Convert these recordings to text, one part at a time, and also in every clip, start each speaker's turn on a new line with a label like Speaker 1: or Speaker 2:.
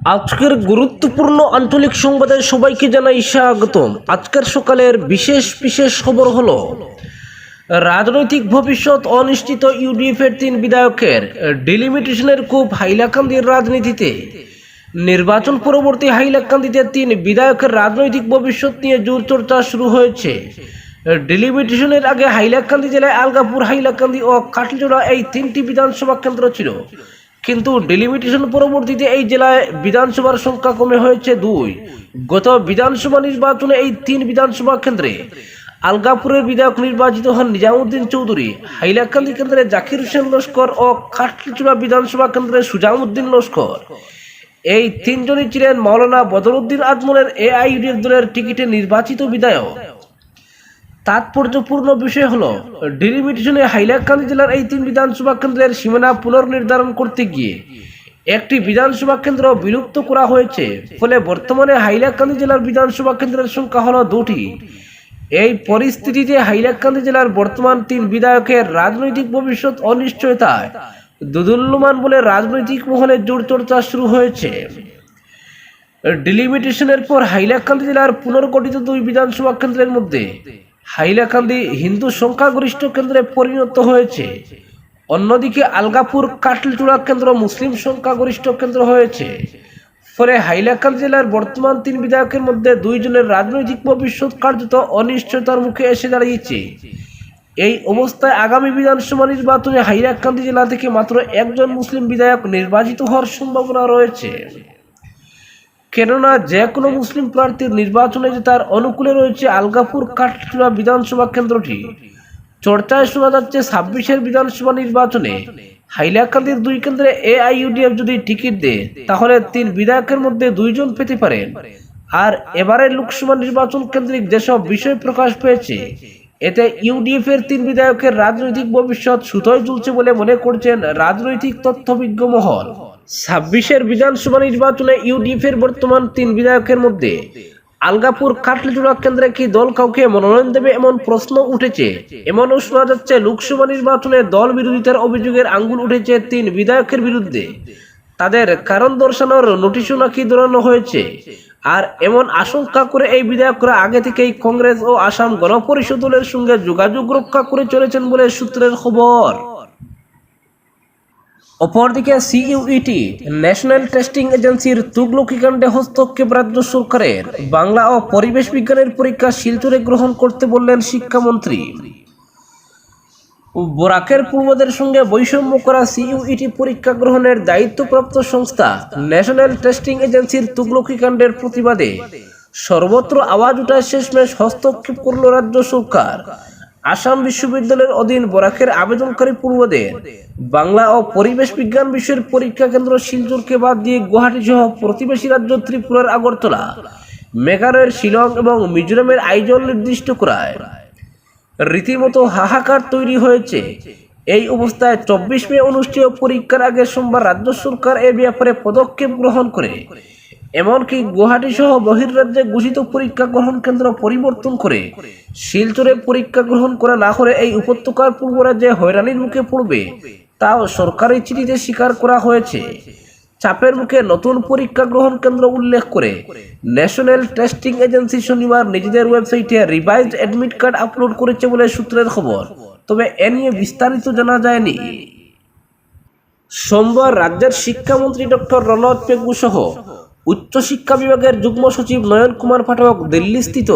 Speaker 1: আজকের গুরুত্বপূর্ণ আঞ্চলিক সংবাদে সবাইকে জানাই স্বাগতম। আজকের সকালের বিশেষ বিশেষ খবর হলো, রাজনৈতিক ভবিষ্যৎ অনিশ্চিত ইউডিএফ এর তিন বিধায়কের ডিলিমিটেশনের কূপ হাইলাকান্দির রাজনীতিতে। নির্বাচন পরবর্তী হাইলাকান্দিতে তিন বিধায়কের রাজনৈতিক ভবিষ্যৎ নিয়ে জোর চর্চা শুরু হয়েছে। ডিলিমিটেশনের আগে হাইলাকান্দি জেলায় আলগাপুর, হাইলাকান্দি ও কাটলিজোড়া এই তিনটি বিধানসভা কেন্দ্র ছিল। কিন্তু ডিলিমিটেশন পরবর্তীতে এই জেলায় বিধানসভার সংখ্যা কমে হয়েছে দুই। গত বিধানসভা নির্বাচনে এই তিন বিধানসভা কেন্দ্রে আলগাপুরের বিধায়ক নির্বাচিত হন নিজামুদ্দিন চৌধুরী, হাইলাকান্দি কেন্দ্রে জাকির হোসেন লস্কর ও কাটলিচুড়া বিধানসভা কেন্দ্রে সুজামুদ্দিন লস্কর। এই তিনজনই ছিলেন মৌলানা বদরুদ্দিন আজমলের এআইডির দলের টিকিটে নির্বাচিত বিধায়ক। তাৎপর্যপূর্ণ বিষয় হলো ডিলিমিটেশনে হাইলাকান্দি জেলার এই তিন বিধানসভা কেন্দ্রের সীমানা পুনর্নির্ধারণ করতে গিয়ে একটি বিধানসভা কেন্দ্র বিলুপ্ত করা হয়েছে। ফলে বর্তমানে হাইলাকান্দি জেলার বিধানসভা কেন্দ্রের সংখ্যা হলো দুটি। এই পরিস্থিতিতে হাইলাকান্দি জেলার বর্তমান তিন বিধায়কের রাজনৈতিক ভবিষ্যৎ অনিশ্চয়তায় দুদুল্যমান বলে রাজনৈতিক মহলে জোর চর্চা শুরু হয়েছে। ডিলিমিটেশনের পর হাইলাকান্দি জেলার পুনর্গঠিত দুই বিধানসভা কেন্দ্রের মধ্যে হাইলাকান্দি হিন্দু সংখ্যাগরিষ্ঠ কেন্দ্রে পরিণত হয়েছে। অন্যদিকে আলগাপুর কাটলচূড়া কেন্দ্র মুসলিম সংখ্যাগরিষ্ঠ কেন্দ্র হয়েছে। ফলে হাইলাকান্দি জেলার বর্তমান তিন বিধায়কের মধ্যে দুইজনের রাজনৈতিক ভবিষ্যৎ কার্যত অনিশ্চয়তার মুখে এসে দাঁড়িয়েছে। এই অবস্থায় আগামী বিধানসভা নির্বাচনে হাইলাকান্দি জেলা থেকে মাত্র একজন মুসলিম বিধায়ক নির্বাচিত হওয়ার সম্ভাবনা রয়েছে। কেননা যে কোনো মুসলিম প্রার্থীর নির্বাচনে যে তার অনুকূলে রয়েছে আলগাপুর কাঠচুড়া বিধানসভা কেন্দ্রটি। চর্চায় শোনা যাচ্ছে ছাব্বিশের বিধানসভা নির্বাচনে হাইলাকান্দির দুই কেন্দ্রে এ এআইইউডিএফ যদি টিকিট দেয়, তাহলে তিন বিধায়কের মধ্যে দুইজন পেতে পারেন। আর এবারের লোকসভা নির্বাচন কেন্দ্রিক যেসব বিষয় প্রকাশ পেয়েছে, এতে ইউডিএফ এর তিন বিধায়কের রাজনৈতিক ভবিষ্যৎ সুতোয় ঝুলছে বলে মনে করছেন রাজনৈতিক তথ্যবিজ্ঞ মহল। ছাব্বিশের বিধানসভা নির্বাচনে ইউডিএফ এর বর্তমান তিন বিধায়কের মধ্যে আলগাপুর কাটলিচুড়া কেন্দ্রে কি দল কাউকে মনোনয়ন দেবে এমন প্রশ্ন উঠেছে? এমনও শোনা যাচ্ছে, লোকসভা নির্বাচনে দল বিরোধিতার অভিযোগের আঙ্গুল উঠেছে তিন বিধায়কের বিরুদ্ধে। তাদের কারণ দর্শানোর নোটিশও নাকি দৌড়ানো হয়েছে। আর এমন আশঙ্কা করে এই বিধায়করা আগে থেকেই কংগ্রেস ও আসাম গণপরিষদ দলের সঙ্গে যোগাযোগ রক্ষা করে চলেছেন বলে সূত্রের খবর। অপরদিকে সিইউইটি ন্যাশনাল টেস্টিং এজেন্সির তুগলকিকাণ্ডে হস্তক্ষেপ রাজ্য সরকারের বাংলা ও পরিবেশ বিজ্ঞানের পরীক্ষা শিলচরে গ্রহণ করতে বললেন শিক্ষামন্ত্রী। বোরাকের পূর্বদের সঙ্গে বৈষম্য করা সিইউইটি পরীক্ষা গ্রহণের দায়িত্বপ্রাপ্ত সংস্থা ন্যাশনাল টেস্টিং এজেন্সির তুগলকিকাণ্ডের প্রতিবাদে সর্বত্র আওয়াজ উঠায় শেষমেশ হস্তক্ষেপ করল রাজ্য সরকার। আসাম বিশ্ববিদ্যালয়ের অধীন বরাকের আবেদনকারী পূর্বদের বাংলা ও পরিবেশ বিজ্ঞান বিষয়ের পরীক্ষা কেন্দ্র শিলচরকে বাদ দিয়ে গুয়াহাটি সহ প্রতিবেশী রাজ্য ত্রিপুরার আগরতলা, মেঘালয়ের শিলং এবং মিজোরামের আইজল নির্দিষ্ট করায়। রীতিমতো হাহাকার তৈরি হয়েছে। এই অবস্থায় চব্বিশ মে অনুষ্ঠেয় পরীক্ষার আগে সোমবার রাজ্য সরকার এ ব্যাপারে পদক্ষেপ গ্রহণ করে। এমনকি গুয়াহাটি সহ বহির্রাজ্যে ঘোষিত পরীক্ষা গ্রহণ কেন্দ্র পরিবর্তন করে শিলচরে পরীক্ষা গ্রহণ করা না করে এই উপত্যকার পূর্ব রাজ্যে হয়রানির মুখে পড়বে তাও সরকারি চিঠিতে স্বীকার করা হয়েছে। চাপের মুখে নতুন পরীক্ষা গ্রহণ কেন্দ্র উল্লেখ করে ন্যাশনাল টেস্টিং এজেন্সি শনিবার নিজেদের ওয়েবসাইটে রিভাইজড অ্যাডমিট কার্ড আপলোড করেছে বলে সূত্রের খবর। তবে এ নিয়ে বিস্তারিত জানা যায়নি। সোমবার রাজ্যের শিক্ষামন্ত্রী ডক্টর রনদ পেগু সহ উচ্চশিক্ষা বিভাগের যুগ্ম সচিব নয়ন কুমার পাঠক দিল্লিস্থিত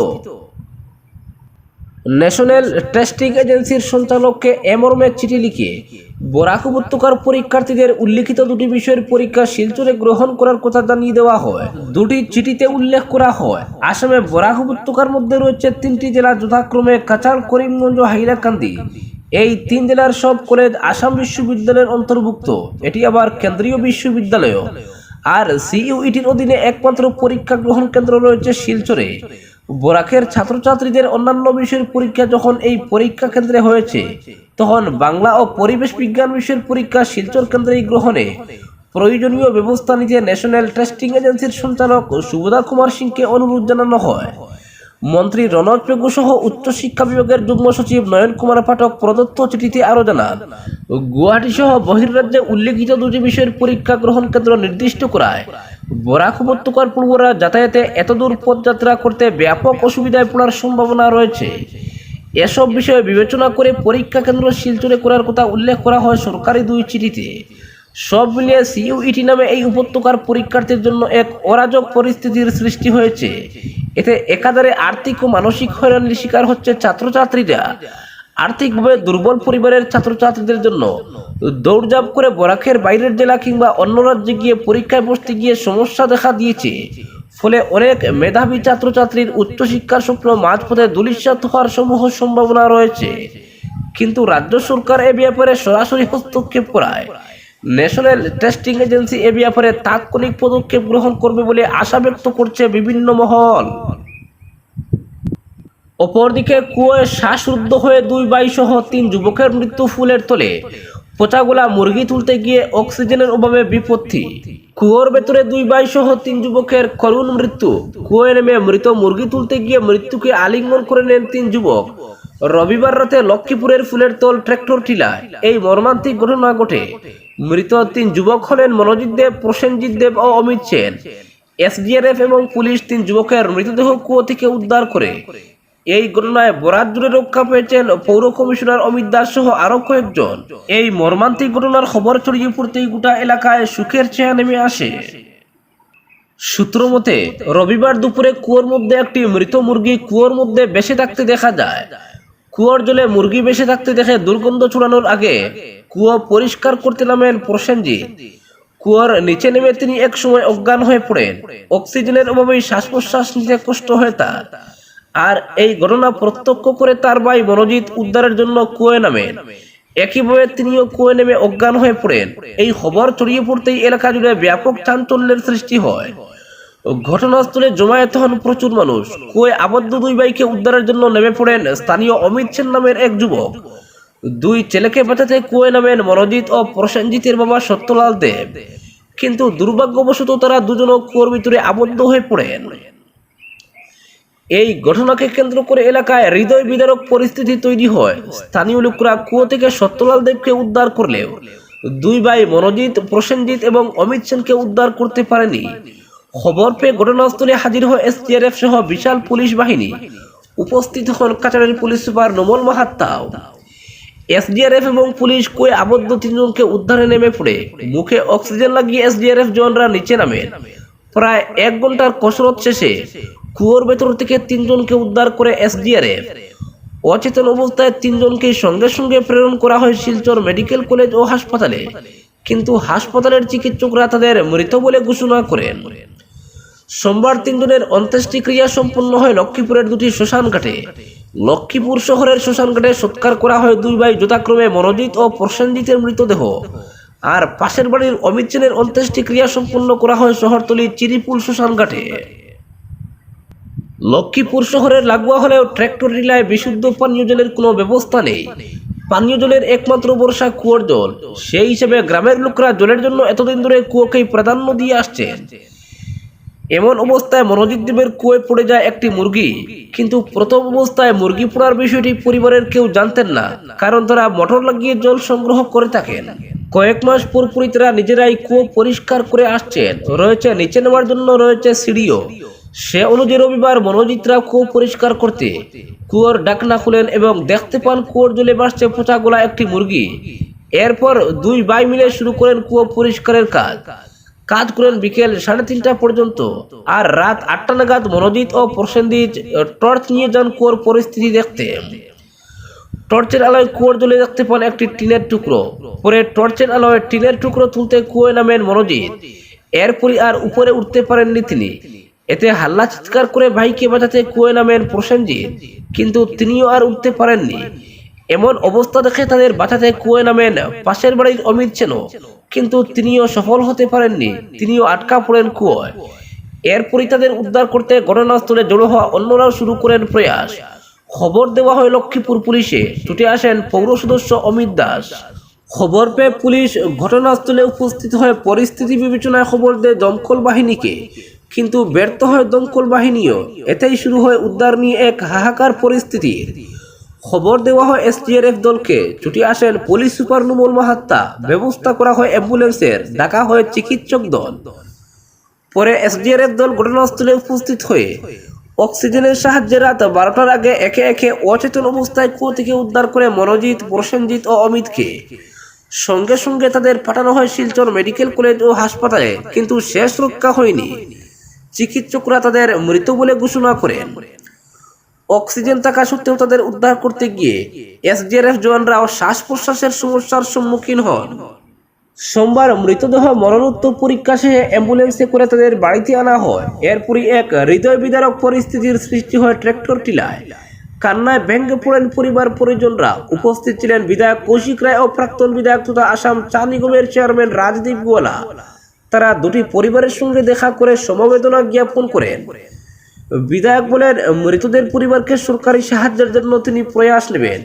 Speaker 1: ন্যাশনাল টেস্টিং এজেন্সির সঞ্চালককে এমরমে চিঠি লিখে, বরাক উপত্যকার পরীক্ষার্থীদের উল্লিখিত দুটি বিষয়ের পরীক্ষা শিলচরে গ্রহণ করার কথা জানিয়ে দেওয়া হয়। দুটি চিঠিতে উল্লেখ করা হয়, আসামে বরাক উপত্যকার মধ্যে রয়েছে তিনটি জেলা যথাক্রমে কাচাল, করিমগঞ্জ হাইলাকান্দি। এই তিন জেলার সব কলেজ আসাম বিশ্ববিদ্যালয়ের অন্তর্ভুক্ত। এটি আবার কেন্দ্রীয় বিশ্ববিদ্যালয় আর সিইউইটির অধীনে একমাত্র পরীক্ষা গ্রহণ কেন্দ্র রয়েছে শিলচরে। বোরাকের ছাত্রছাত্রীদের অন্যান্য বিষয়ের পরীক্ষা যখন এই পরীক্ষা কেন্দ্রে হয়েছে, তখন বাংলা ও পরিবেশ বিজ্ঞান বিষয়ের পরীক্ষা শিলচর কেন্দ্রেই গ্রহণে। প্রয়োজনীয় ব্যবস্থা নিতে ন্যাশনাল টেস্টিং এজেন্সির সঞ্চালক সুবোধা কুমার সিংকে অনুরোধ জানানো হয়। মন্ত্রী রনজ পেগু সহ উচ্চশিক্ষা বিভাগের যুগ্ম সচিব নয়ন কুমার পাঠক প্রদত্ত চিঠিতে আরও জানান, গুয়াহাটি সহ বহির্রাজ্যে উল্লেখিত দুটি বিষয়ের পরীক্ষা গ্রহণ কেন্দ্র নির্দিষ্ট করায়। বরাক উপত্যকার পূর্বরা যাতায়াতে এতদূর পথযাত্রা করতে ব্যাপক অসুবিধায় পড়ার সম্ভাবনা রয়েছে। এসব বিষয়ে বিবেচনা করে পরীক্ষা কেন্দ্র শিলচরে করার কথা উল্লেখ করা হয় সরকারি দুই চিঠিতে। সব মিলিয়ে সিইউইটি নামে এই উপত্যকার পরীক্ষার্থীর জন্য এক অরাজক পরিস্থিতির সৃষ্টি হয়েছে। এতে একাধারে আর্থিক ও মানসিক হয়রানির শিকার হচ্ছে ছাত্রছাত্রীরা। আর্থিকভাবে দুর্বল পরিবারের ছাত্রছাত্রীদের জন্য দৌড়ঝাঁপ করে বরাকের বাইরের জেলা কিংবা অন্য রাজ্যে গিয়ে পরীক্ষায় বসতে গিয়ে সমস্যা দেখা দিয়েছে। ফলে অনেক মেধাবী ছাত্রছাত্রীর উচ্চশিক্ষার স্বপ্ন মাঝপথে দুলিশ্বাত হওয়ার সমূহ সম্ভাবনা রয়েছে। কিন্তু রাজ্য সরকার এ ব্যাপারে সরাসরি হস্তক্ষেপ করায়। ন্যাশনাল টেস্টিং এজেন্সি এ ব্যাপারে তাৎক্ষণিক পদক্ষেপ গ্রহণ করবে বলে আশা ব্যক্ত করছে বিভিন্ন মহল। অপরদিকে কুয়োয় শ্বাসরুদ্ধ হয়ে দুই ভাই সহ তিন যুবকের মৃত্যু ফুলের তলে। পচাগোলা মুরগি তুলতে গিয়ে অক্সিজেনের অভাবে বিপত্তি। কুয়োর ভেতরে দুই বাই সহ তিন যুবকের করুণ মৃত্যু। কুয়োয় নেমে মৃত মুরগি তুলতে গিয়ে মৃত্যুকে আলিঙ্গন করে নেন তিন যুবক। রবিবার রাতে লক্ষ্মীপুরের ফুলের তল ট্র্যাক্টর টিলায়। এই মর্মান্তিক ঘটনা ঘটে। মৃত তিন যুবক হলেন মনোজিৎ দেব, প্রসেনজিৎ দেব ও অমিত সেন। এসডিআরএফ এবং পুলিশ তিন যুবকের মৃতদেহ কুয়ো থেকে উদ্ধার করে। এই ঘটনায় বরাত জুড়ে রক্ষা পেয়েছেন পৌর কমিশনার অমিত দাস সহ আরও কয়েকজন। এই মর্মান্তিক ঘটনার খবর ছড়িয়ে পড়তেই গোটা এলাকায় সুখের চেয়া নেমে আসে। সূত্র মতে, রবিবার দুপুরে কুয়োর মধ্যে একটি মৃত মুরগি কুয়োর মধ্যে বেঁচে থাকতে দেখা যায়। কুয়োর জলে মুরগি বেঁচে থাকতে দেখে দুর্গন্ধ ছড়ানোর আগে কুয়ো পরিষ্কার করতে নামেন প্রসেনজিৎ কুয়োর নিচে নেমে তিনি এক সময় অজ্ঞান হয়ে পড়েন। অক্সিজেনের অভাবেই শ্বাস প্রশ্বাস নিতে কষ্ট হয় তার। আর এই ঘটনা প্রত্যক্ষ করে তার ভাই মনোজিৎ উদ্ধারের জন্য কুয়োয় নামেন একইভাবে তিনিও কুয়ে নেমে অজ্ঞান হয়ে পড়েন। এই খবর ছড়িয়ে পড়তেই এলাকা জুড়ে ব্যাপক চাঞ্চল্যের সৃষ্টি হয়। ঘটনাস্থলে জমায়েত হন প্রচুর মানুষ। কুয়োয় আবদ্ধ দুই ভাইকে উদ্ধারের জন্য নেমে পড়েন স্থানীয় অমিত সেন নামের এক যুবক। দুই ছেলেকে বাঁচাতে কুয়োয় নামেন মনোজিৎ ও প্রসেনজিতের বাবা সত্যলাল দেব। কিন্তু দুর্ভাগ্যবশত তারা দুজনও কুয়োর ভিতরে আবদ্ধ হয়ে পড়েন। এই ঘটনাকে কেন্দ্র করে এলাকায় হৃদয় বিদারক পরিস্থিতি তৈরি হয়। স্থানীয় লোকরা কুয়ো থেকে সত্যলাল দেবকে উদ্ধার করলেও দুই ভাই মনোজিৎ, প্রসেনজিৎ এবং অমিত সেনকে উদ্ধার করতে পারেনি। খবর পেয়ে ঘটনাস্থলে হাজির হয় এসটিআরএফ সহ বিশাল পুলিশ বাহিনী উপস্থিত হন কাছাড়ের পুলিশ সুপার নোমল মাহাত্তাও। এসডিআরএফ এবং পুলিশ কুয়ে আবদ্ধ তিনজনকে উদ্ধারে নেমে পড়ে। মুখে অক্সিজেন লাগিয়ে এসডিআরএফ জওয়ানরা নিচে নামেন প্রায় এক ঘণ্টার কসরত শেষে কুয়োর ভেতর থেকে তিনজনকে উদ্ধার করে এসডিআরএফ। অচেতন অবস্থায় তিনজনকে সঙ্গে সঙ্গে প্রেরণ করা হয় শিলচর মেডিকেল কলেজ ও হাসপাতালে। কিন্তু হাসপাতালের চিকিৎসকরা তাদের মৃত বলে ঘোষণা করেন। সোমবার তিনজনের অন্ত্যেষ্টিক্রিয়া সম্পন্ন হয় লক্ষ্মীপুরের দুটি শ্মশান ঘাটে। লক্ষ্মীপুর শহরের শ্মশান ঘাটে সৎকার করা হয় দুই ভাই যথাক্রমে মনোজিৎ ও প্রসেনজিতের মৃতদেহ। আর পাশের বাড়ির অমিত সেনের অন্ত্যেষ্টিক্রিয়া সম্পন্ন করা হয় শহরতলির চিরিপুল শ্মশান ঘাটে। লক্ষ্মীপুর শহরের লাগোয়া হলেও ট্র্যাক্টর রিলায় বিশুদ্ধ পানীয় জলের কোনো ব্যবস্থা নেই। পানীয় জলের একমাত্র বর্ষা কুয়োর জল। সেই হিসেবে গ্রামের লোকরা জলের জন্য এতদিন ধরে কুয়োকেই প্রাধান্য দিয়ে আসছেন। এমন অবস্থায় মনোজিৎ দেবের কুয়োয় পড়ে যায় একটি মুরগি। কিন্তু প্রথম অবস্থায় মুরগি পোড়ার বিষয়টি পরিবারের কেউ জানতেন না, কারণ তারা মোটর লাগিয়ে জল সংগ্রহ করে থাকেন। কয়েক মাস পুরোপুরি তারা নিজেরাই কুয়ো পরিষ্কার করে আসছেন। রয়েছে নিচে নেওয়ার জন্য রয়েছে সিঁড়িও। সে অনুযায়ী রবিবার মনোজিৎরা কুয়ো পরিষ্কার করতে। কুয়োর ডাকনা খুলেন এবং দেখতে পান কুয়োর জলে বাসছে পচা গোলা একটি মুরগি। এরপর দুই ভাই মিলে শুরু করেন কুয়ো পরিষ্কারের কাজ। কাজ করেন বিকেল সাড়ে তিনটা পর্যন্ত। আর রাত আটটা নাগাদ মনোজিৎ ও প্রসেনজিৎ টর্চ নিয়ে যান কুয়োর পরিস্থিতি দেখতে। টর্চের আলোয় কুয়োর জলে দেখতে পান একটি টিনের টুকরো। পরে টর্চের আলোয় টিনের টুকরো তুলতে কুয়োয় নামেন মনোজিৎ। এরপরই আর উপরে উঠতে পারেননি তিনি। এতে হাল্লা চিৎকার করে ভাইকে বাঁচাতে কুয়োয় নামেন প্রসেনজিৎ। কিন্তু তিনিও আর উঠতে পারেননি। এমন অবস্থা দেখে তাদের বাঁচাতে কুয়োয় নামেন পাশের বাড়ির অমিত সেনও কিন্তু তিনিও সফল হতে পারেননি, তিনিও আটকা পড়েন কুয়োয়। এরপরই তাদের উদ্ধার করতে ঘটনাস্থলে জড়ো হওয়া অন্যরাও শুরু করেন প্রয়াস। খবর দেওয়া হয় লক্ষ্মীপুর পুলিশে, ছুটে আসেন পৌর সদস্য অমিত দাস। খবর পেয়ে পুলিশ ঘটনাস্থলে উপস্থিত হয়ে পরিস্থিতি বিবেচনায় খবর দেয় দমকল বাহিনীকে। কিন্তু ব্যর্থ হয় দমকল বাহিনীও। এতেই শুরু হয় উদ্ধার নিয়ে এক হাহাকার পরিস্থিতির। খবর দেওয়া হয় এসটিআরএফ দলকে। ছুটি আসেন পুলিশ সুপার নুমল মাহাত্তা। ব্যবস্থা করা হয় অ্যাম্বুলেন্সের। ডাকা হয় চিকিৎসক দল। পরে এসডিআরএফ দল ঘটনাস্থলে উপস্থিত হয়ে অক্সিজেনের সাহায্যে রাত বারোটার আগে একে একে অচেতন অবস্থায় কুয়ো থেকে উদ্ধার করে মনোজিৎ, প্রসেনজিৎ ও অমিতকে। সঙ্গে সঙ্গে তাদের পাঠানো হয় শিলচর মেডিকেল কলেজ ও হাসপাতালে। কিন্তু শেষ রক্ষা হয়নি। চিকিৎসকরা তাদের মৃত বলে ঘোষণা করেন। অক্সিজেন থাকা সত্ত্বেও তাদের উদ্ধার করতে গিয়ে এসডিআরএফ জওয়ানরাও শ্বাস প্রশ্বাসের সমস্যার সম্মুখীন হন। সোমবার মৃতদেহ মরণোত্তর পরীক্ষা শেষে অ্যাম্বুলেন্সে করে তাদের বাড়িতে আনা হয়। এরপরই এক হৃদয় বিদারক পরিস্থিতির সৃষ্টি হয় ট্র্যাক্টর টিলায়। কান্নায় ভেঙ্গে পড়েন পরিবার পরিজনরা। উপস্থিত ছিলেন বিধায়ক কৌশিক রায় ও প্রাক্তন বিধায়ক তথা আসাম চা নিগমের চেয়ারম্যান রাজদীপ গোয়ালা। তারা দুটি পরিবারের সঙ্গে দেখা করে সমবেদনা জ্ঞাপন করেন। বিধায়ক বলেন, মৃতদের পরিবারকে সরকারি সাহায্যের জন্য তিনি প্রয়াস নেবেন।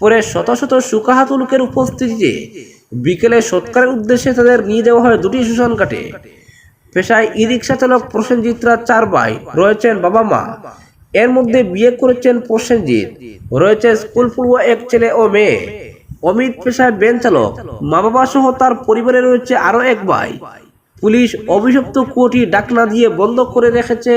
Speaker 1: পরে শত শত সুকাহাত লোকের উপস্থিতিতে বিকেলে সৎকারের উদ্দেশ্যে তাদের নিয়ে যাওয়া হয় দুটি শ্মশান কাটে পেশায় ই রিক্সা চালক প্রসেনজিৎ রাজ চার ভাই, রয়েছেন বাবা মা। এর মধ্যে বিয়ে করেছেন প্রসেনজিৎ, রয়েছে স্কুল পড়ুয়া এক ছেলে ও মেয়ে। অমিত পেশায় বেন চালক মা বাবা সহ তার পরিবারে রয়েছে আরও এক ভাই। পুলিশ অভিযুক্ত কুয়োটি ডাকনা দিয়ে বন্ধ করে রেখেছে।